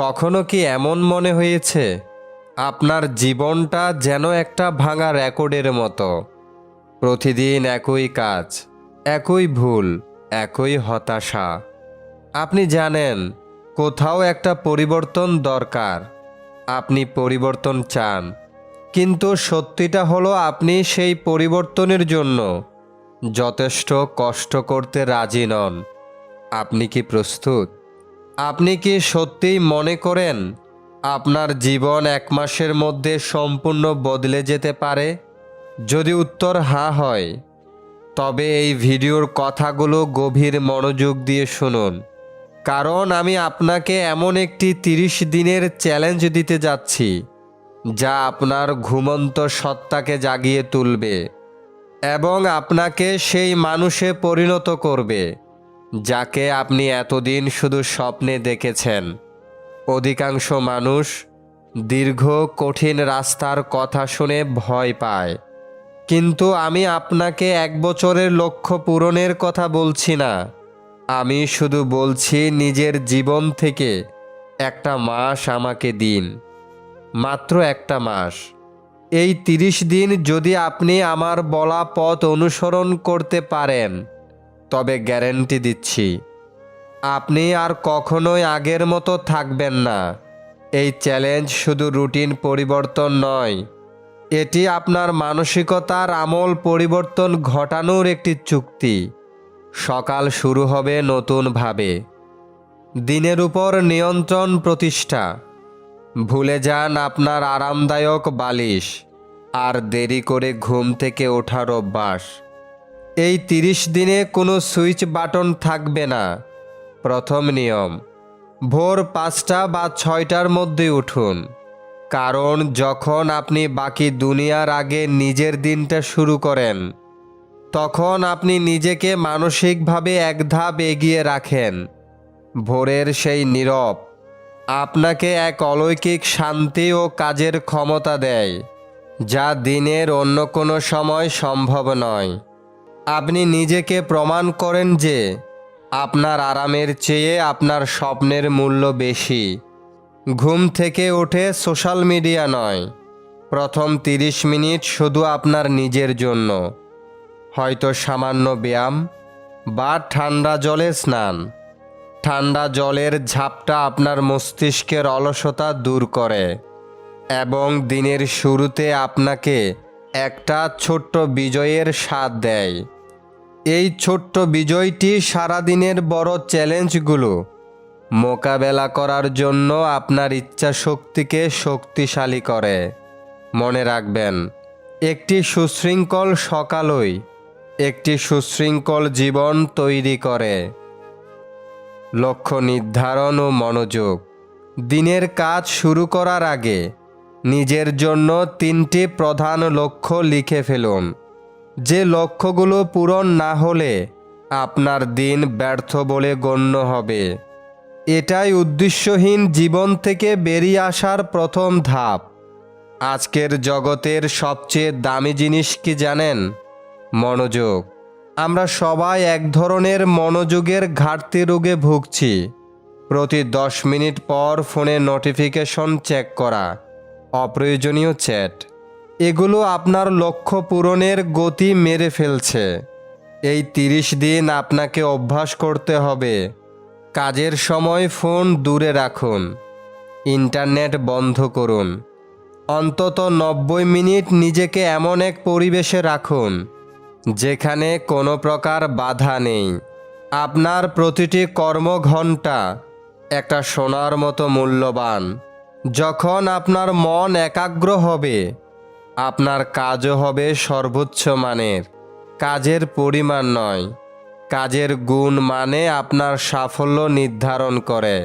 কখনো কি এমন মনে হয়েছে? আপনার জীবনটা যেন একটা ভাঙা রেকর্ডের মতো। প্রতিদিন একই কাজ, একই ভুল, একই হতাশা। আপনি জানেন, কোথাও একটা পরিবর্তন দরকার। আপনি পরিবর্তন চান। কিন্তু সত্যিটা হলো আপনি সেই পরিবর্তনের জন্য যথেষ্ট কষ্ট করতে রাজি নন। আপনি কি প্রস্তুত? আপনি কি সত্যিই মনে করেন আপনার জীবন এক মাসের মধ্যে সম্পূর্ণ বদলে যেতে পারে? যদি উত্তর হ্যাঁ হয়, তবে এই ভিডিওর কথাগুলো গভীর মনোযোগ দিয়ে শুনুন। কারণ আমি আপনাকে এমন একটি তিরিশ দিনের চ্যালেঞ্জ দিতে যাচ্ছি, যা আপনার ঘুমন্ত সত্তাকে জাগিয়ে তুলবে এবং আপনাকে সেই মানুষে পরিণত করবে। যাকে আপনি এতদিন শুধু স্বপ্নে দেখেছেন। অধিকাংশ মানুষ দীর্ঘ, কঠিন রাস্তার কথা শুনে ভয় পায়। কিন্তু আমি আপনাকে এক বছরের লক্ষ্য পূরণের কথা বলছি না। আমি শুধু বলছি নিজের জীবন থেকে একটা মাস আমাকে দিন। মাত্র একটা মাস। এই তিরিশ দিন যদি আপনি আমার বলা পথ অনুসরণ করতে পারেন তবে গ্যারেন্টি দিচ্ছি, আপনি আর কখনোই আগের মতো থাকবেন না। এই চ্যালেঞ্জ শুধু রুটিন পরিবর্তন নয়, এটি আপনার মানসিকতার আমল পরিবর্তন ঘটানোর একটি চুক্তি। সকাল শুরু হবে নতুনভাবে। দিনের উপর নিয়ন্ত্রণ প্রতিষ্ঠা। ভুলে যান আপনার আরামদায়ক বালিশ, আর দেরি করে ঘুম থেকে ওঠার অভ্যাস। এই তিরিশ দিনে কোনো সুইচ বাটন থাকবে না। প্রথম নিয়ম, ভোর পাঁচটা বা ছয়টার মধ্যে উঠুন। কারণ যখন আপনি বাকি দুনিয়ার আগে নিজের দিনটা শুরু করেন, তখন আপনি নিজেকে মানসিকভাবে এক ধাপ এগিয়ে রাখেন। ভোরের সেই নীরব, আপনাকে এক অলৌকিক শান্তি ও কাজের ক্ষমতা দেয়, যা দিনের অন্য কোনো সময় সম্ভব নয়। আপনি নিজেকে প্রমাণ করেন যে আপনার আরামের চেয়ে আপনার স্বপ্নের মূল্য বেশি। ঘুম থেকে ওঠে সোশ্যাল মিডিয়া নয়। প্রথম তিরিশ মিনিট শুধু আপনার নিজের জন্য। হয়তো সামান্য ব্যায়াম বা ঠান্ডা জলে স্নান। ঠান্ডা জলের ঝাপটা আপনার মস্তিষ্কের অলসতা দূর করে এবং দিনের শুরুতে আপনাকে একটা ছোট্ট বিজয়ের স্বাদ দেয়। এই ছোট্ট বিজয়টি সারাদিনের বড় চ্যালেঞ্জগুলো। মোকাবেলা করার জন্য আপনার ইচ্ছা শক্তিকে শক্তিশালী করে। মনে রাখবেন, একটি সুশৃঙ্খল সকালই একটি সুশৃঙ্খল জীবন তৈরি করে। লক্ষ্য নির্ধারণ ও মনোযোগ। দিনের কাজ শুরু করার আগে নিজের জন্য তিনটি প্রধান লক্ষ্য লিখে ফেলুন। যে লক্ষ্যগুলো পূরণ না হলে আপনার দিন ব্যর্থ বলে গণ্য হবে। এটাই উদ্দেশ্যহীন জীবন থেকে বেরিয়ে আসার প্রথম ধাপ। আজকের জগতের সবচেয়ে দামি জিনিস কি জানেন? মনোযোগ। আমরা সবাই এক ধরনের মনোযোগের ঘাটতি রোগে ভুগছি। প্রতি দশ মিনিট পর ফোনে নোটিফিকেশন চেক করা। অপ্রয়োজনীয় চ্যাট। এগুলো আপনার লক্ষ্য পূরণের গতি মেরে ফেলছে। এই তিরিশ দিন আপনাকে অভ্যাস করতে হবে। কাজের সময় ফোন দূরে রাখুন। ইন্টারনেট বন্ধ করুন। অন্তত নব্বই মিনিট নিজেকে এমন এক পরিবেশে রাখুন, যেখানে কোনো প্রকার বাধা নেই। আপনার প্রতিটি কর্মঘণ্টা একটা সোনার মতো মূল্যবান। যখন আপনার মন একাগ্র হবে আপনার কাজও হবে সর্বোচ্চ মানের। কাজের পরিমাণ নয়। কাজের গুণ মানে আপনার সাফল্য নির্ধারণ করে।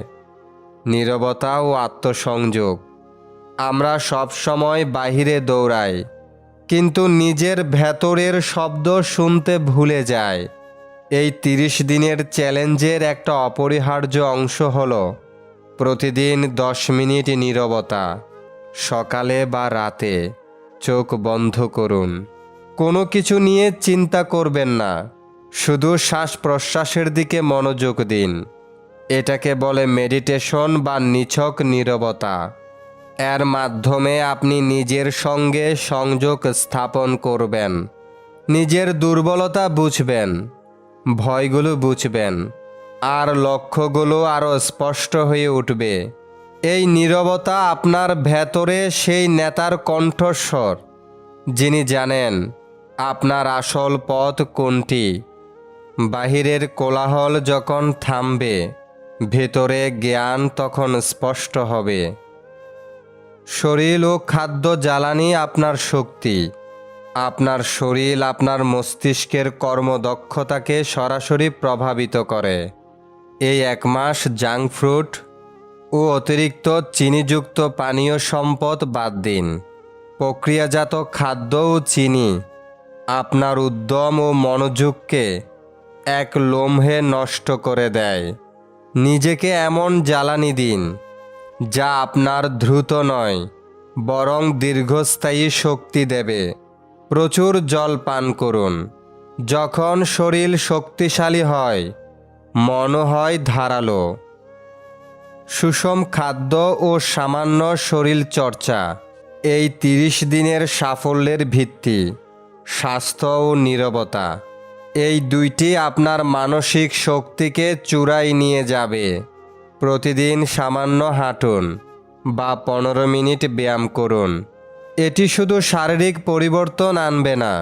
নীরবতা ও আত্মসংযোগ। আমরা সব সময় বাহিরে দৌড়াই, কিন্তু নিজের ভেতরের শব্দ শুনতে ভুলে যায় এই তিরিশ দিনের চ্যালেঞ্জের একটা অপরিহার্য অংশ হল প্রতিদিন দশ মিনিট নীরবতা, সকালে বা রাতে। চোখ বন্ধ করুন। কোনো কিছু নিয়ে চিন্তা করবেন না। শুধু শ্বাস প্রশ্বাসের দিকে মনোযোগ দিন। এটাকে বলে মেডিটেশন বা নিছক নীরবতা। এর মাধ্যমে আপনি নিজের সঙ্গে সংযোগ স্থাপন করবেন। নিজের দুর্বলতা বুঝবেন। ভয়গুলো বুঝবেন। আর লক্ষ্যগুলো আরও স্পষ্ট হয়ে উঠবে। এই নীরবতা আপনার ভেতরে সেই নেতার কণ্ঠস্বর, যিনি জানেন আপনার আসল পথ কোনটি। বাহিরের কোলাহল যখন থামবে, ভেতরে জ্ঞান তখন স্পষ্ট হবে। শরীর ও খাদ্য জ্বালানি আপনার শক্তি। আপনার শরীর আপনার মস্তিষ্কের কর্মদক্ষতাকে সরাসরি প্রভাবিত করে। এই এক মাস জাঙ্ক ফ্রুট ও অতিরিক্ত চিনিযুক্ত পানীয় সম্পদ বাদ দিন। প্রক্রিয়াজাত খাদ্য ও চিনি আপনার উদ্যম ও মনোযোগকে এক লম্হে নষ্ট করে দেয়। নিজেকে এমন জ্বালানি দিন, যা আপনার দ্রুত নয়, বরং দীর্ঘস্থায়ী শক্তি দেবে। প্রচুর জল পান করুন। যখন শরীর শক্তিশালী হয়, মনও হয় ধারালো। সুষম খাদ্য ও সামান্য শরীর চর্চা, এই তিরিশ দিনের সাফল্যের ভিত্তি, স্বাস্থ্য ও নীরবতা, এই দুইটি আপনার মানসিক শক্তিকে চূড়ায় নিয়ে যাবে। প্রতিদিন সামান্য হাঁটুন বা পনেরো মিনিট ব্যায়াম করুন। এটি শুধু শারীরিক পরিবর্তন আনবে না,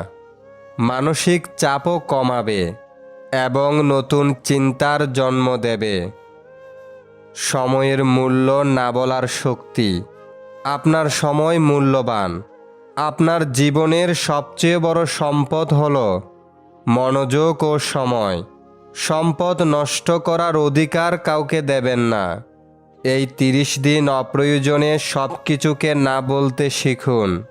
মানসিক চাপও কমাবে এবং নতুন চিন্তার জন্ম দেবে। সময়ের মূল্য না বলার শক্তি। আপনার সময় মূল্যবান। আপনার জীবনের সবচেয়ে বড় সম্পদ হল মনোযোগ ও সময়। সম্পদ নষ্ট করার অধিকার কাউকে দেবেন না। এই তিরিশ দিন অপ্রয়োজনে সব কিছুকে না বলতে শিখুন।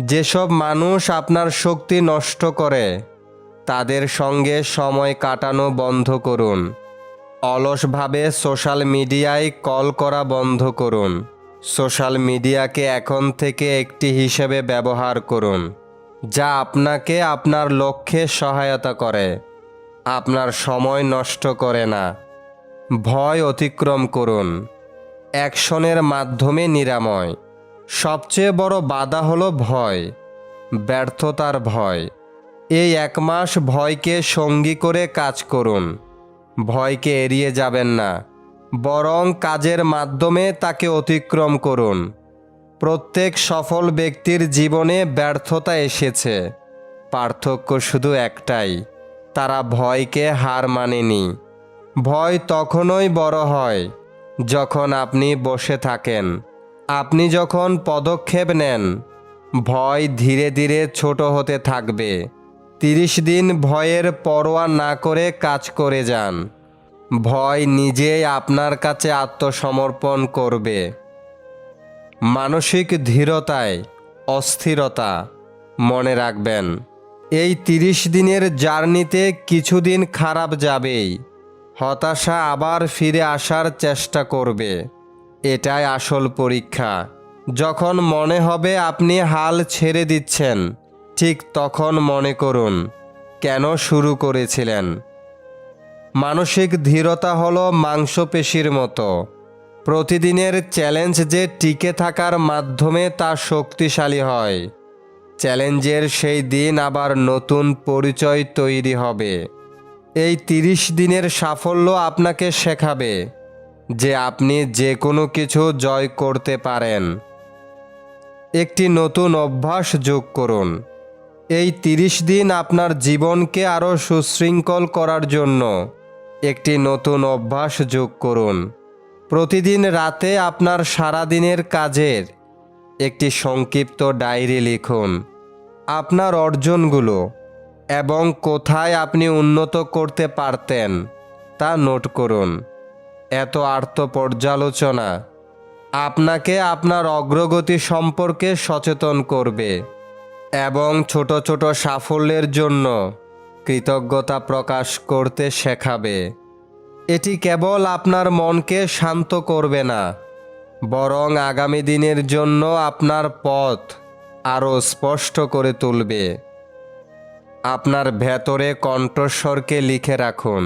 যেসব মানুষ আপনার শক্তি নষ্ট করে, তাদের সঙ্গে সময় কাটানো বন্ধ করুন। অলসভাবে সোশ্যাল মিডিয়ায় কল করা বন্ধ করুন। সোশ্যাল মিডিয়াকে এখন থেকে একটি হিসেবে ব্যবহার করুন, যা আপনাকে আপনার লক্ষ্যে সহায়তা করে। আপনার সময় নষ্ট করে না। ভয় অতিক্রম করুন। অ্যাকশনের মাধ্যমে নিরাময়। সবচেয়ে বড় বাধা হলো ভয়, ব্যর্থতার ভয়। এই এক মাস ভয়কে সঙ্গী করে কাজ করুন। ভয়কে এড়িয়ে যাবেন না। বরং কাজের মাধ্যমে তাকে অতিক্রম করুন। প্রত্যেক সফল ব্যক্তির জীবনে ব্যর্থতা এসেছে। পার্থক্য শুধু একটাই, তারা ভয়কে হার মানেনি। ভয় তখনই বড় হয় যখন আপনি বসে থাকেন। আপনি যখন পদক্ষেপ নেন, ভয় ধীরে ধীরে ছোট হতে থাকবে। তিরিশ দিন ভয়ের পরোয়া না করে কাজ করে যান। ভয় নিজেই আপনার কাছে আত্মসমর্পণ করবে। মানসিক ধীরতায়, অস্থিরতা মনে রাখবেন। এই তিরিশ দিনের জার্নিতে কিছুদিন খারাপ যাবেই। হতাশা আবার ফিরে আসার চেষ্টা করবে। এটাই আসল পরীক্ষা। যখন মনে হবে আপনি হাল ছেড়ে দিচ্ছেন ঠিক তখন মনে করুন, কেন শুরু করেছিলেন? মানসিক ধীরতা হল মাংসপেশির মতো। প্রতিদিনের চ্যালেঞ্জ যে টিকে থাকার মাধ্যমে তা শক্তিশালী হয়। চ্যালেঞ্জের সেই দিন আবার নতুন পরিচয় তৈরি হবে। এই তিরিশ দিনের সাফল্য আপনাকে শেখাবে যে আপনি যে কোনো কিছু জয় করতে পারেন। একটি নতুন অভ্যাস যোগ করুন। এই তিরিশ দিন আপনার জীবনকে আরও সুশৃঙ্খল করার জন্য একটি নতুন অভ্যাস যোগ করুন। প্রতিদিন রাতে আপনার সারাদিনের কাজের একটি সংক্ষিপ্ত ডায়েরি লিখুন। আপনার অর্জনগুলো এবং কোথায় আপনি উন্নত করতে পারতেন তা নোট করুন। এত আর্থ পর্যালোচনা আপনাকে আপনার অগ্রগতি সম্পর্কে সচেতন করবে। এবং ছোট ছোট সাফল্যের জন্য কৃতজ্ঞতা প্রকাশ করতে শেখাবে। এটি কেবল আপনার মনকে শান্ত করবে না, বরং আগামী দিনের জন্য আপনার পথ আরও স্পষ্ট করে তুলবে। আপনার ভেতরে কণ্ঠস্বরকে লিখে রাখুন,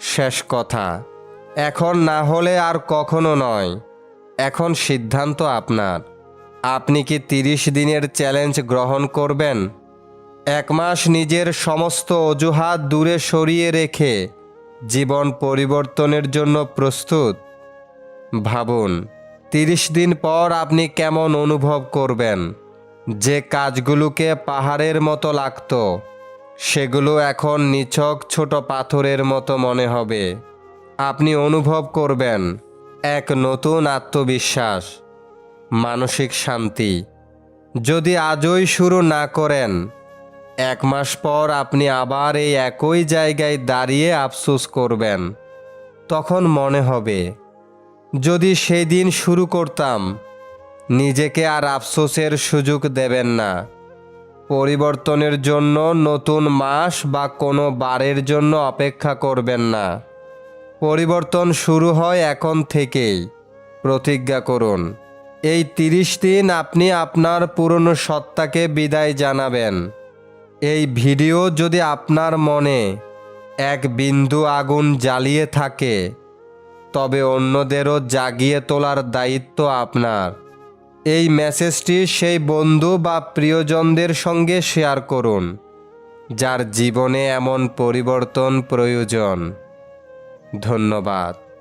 শেষ কথা, এখন না হলে আর কখনো নয়, এখন সিদ্ধান্ত আপনার। আপনি কি তিরিশ দিনের চ্যালেঞ্জ গ্রহণ করবেন? এক মাস নিজের সমস্ত অজুহাত দূরে সরিয়ে রেখে জীবন পরিবর্তনের জন্য প্রস্তুত। ভাবুন, তিরিশ দিন পর আপনি কেমন অনুভব করবেন? যে কাজগুলোকে পাহাড়ের মতো লাগতো, সেগুলো এখন নিছক ছোট পাথরের মতো মনে হবে। আপনি অনুভব করবেন এক নতুন আত্মবিশ্বাস। মানসিক শান্তি। যদি আজই শুরু না করেন, এক মাস পর আপনি আবার এই একই জায়গায় দাঁড়িয়ে আফসোস করবেন। তখন মনে হবে, যদি সেই দিন শুরু করতাম, নিজেকে আর আফসোসের সুযোগ দেবেন না। পরিবর্তনের জন্য নতুন মাস বা কোনো বারের জন্য অপেক্ষা করবেন না। পরিবর্তন শুরু হয় এখন থেকেই। প্রতিজ্ঞা করুন। এই তিরিশ দিন আপনি আপনার পুরনো সত্তাকে বিদায় জানাবেন। এই ভিডিও যদি আপনার মনে এক বিন্দু আগুন জ্বালিয়ে থাকে, তবে অন্যদেরও জাগিয়ে তোলার দায়িত্ব আপনার। এই মেসেজটি সেই বন্ধু বা প্রিয়জনদের সঙ্গে শেয়ার করুন, যার জীবনে এমন পরিবর্তন প্রয়োজন। ধন্যবাদ।